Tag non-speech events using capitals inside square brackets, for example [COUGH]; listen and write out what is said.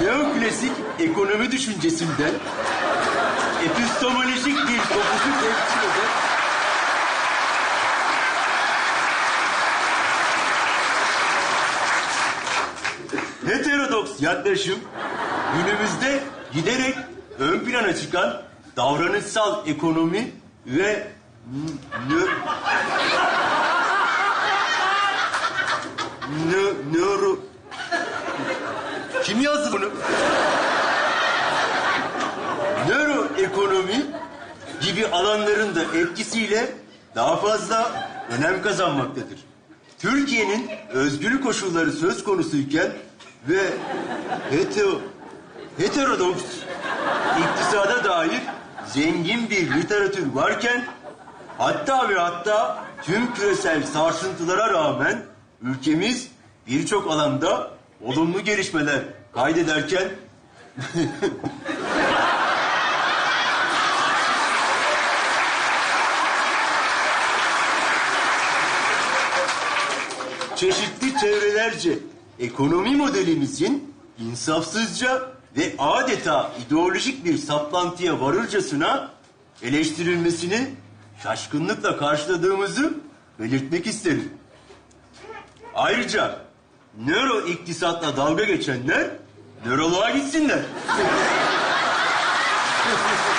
neoklasik ekonomi düşüncesinden epistemolojik bir dokusu temsil eden heterodoks yaklaşım günümüzde giderek ön plana çıkan davranışsal ekonomi ve nö, nö, nöro... Kim yazdı bunu? Nöroekonomi gibi alanların da etkisiyle daha fazla önem kazanmaktadır. Türkiye'nin özgür koşulları söz konusuyken ve hetero, heterodoks iktisada dair zengin bir literatür varken hatta ve hatta tüm küresel sarsıntılara rağmen ülkemiz birçok alanda olumlu gelişmeler kaydederken [LAUGHS] çeşitli çevrelerce ekonomi modelimizin insafsızca ve adeta ideolojik bir saplantıya varırcasına eleştirilmesini şaşkınlıkla karşıladığımızı belirtmek isterim. Ayrıca nöro iktisatla dalga geçenler nöroloğa gitsinler. [LAUGHS]